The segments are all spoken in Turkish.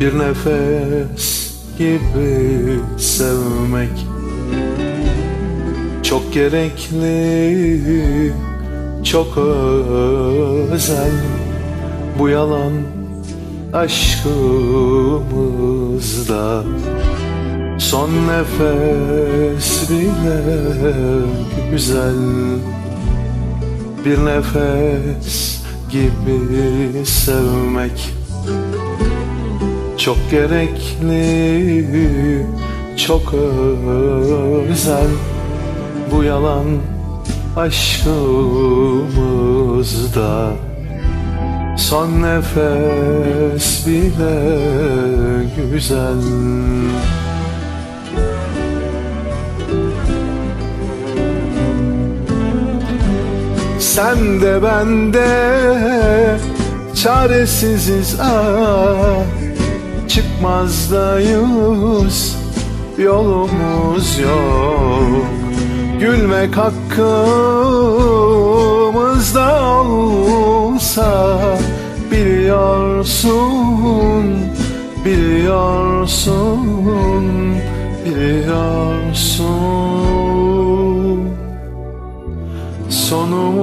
Bir nefes gibi sevmek Çok gerekli, çok özel. Bu yalan aşkımızda. Son nefes bile güzel. Bir nefes gibi sevmek Çok gerekli, çok özel. Bu yalan aşkımızda. Son nefes bile güzel. Sen de ben de çaresiziz ah Çıkmazdayız. Yolumuz yok. Gülmek hakkımızda olsa Biliyorsun, biliyorsun, biliyorsun. Sonumuz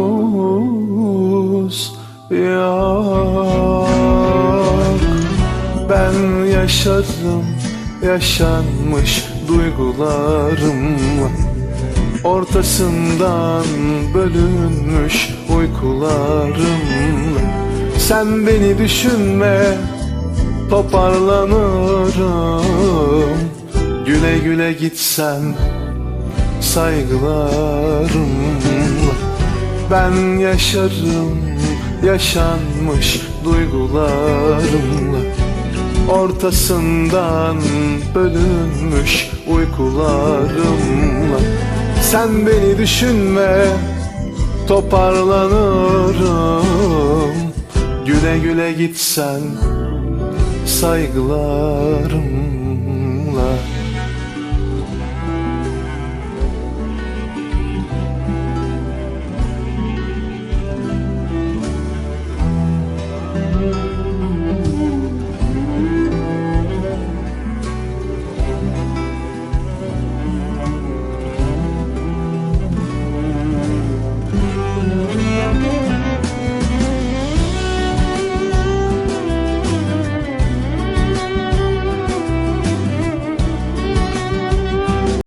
yok Ben yaşadım yaşanmış duygularımla Ortasından bölünmüş uykularımla Sen beni düşünme toparlanırım. Güle güle gitsen saygılarımla Ben yaşarım yaşanmış duygularımla Ortasından bölünmüş uykularımla. Sen beni düşünme toparlanırım. Güle güle gitsen saygılarım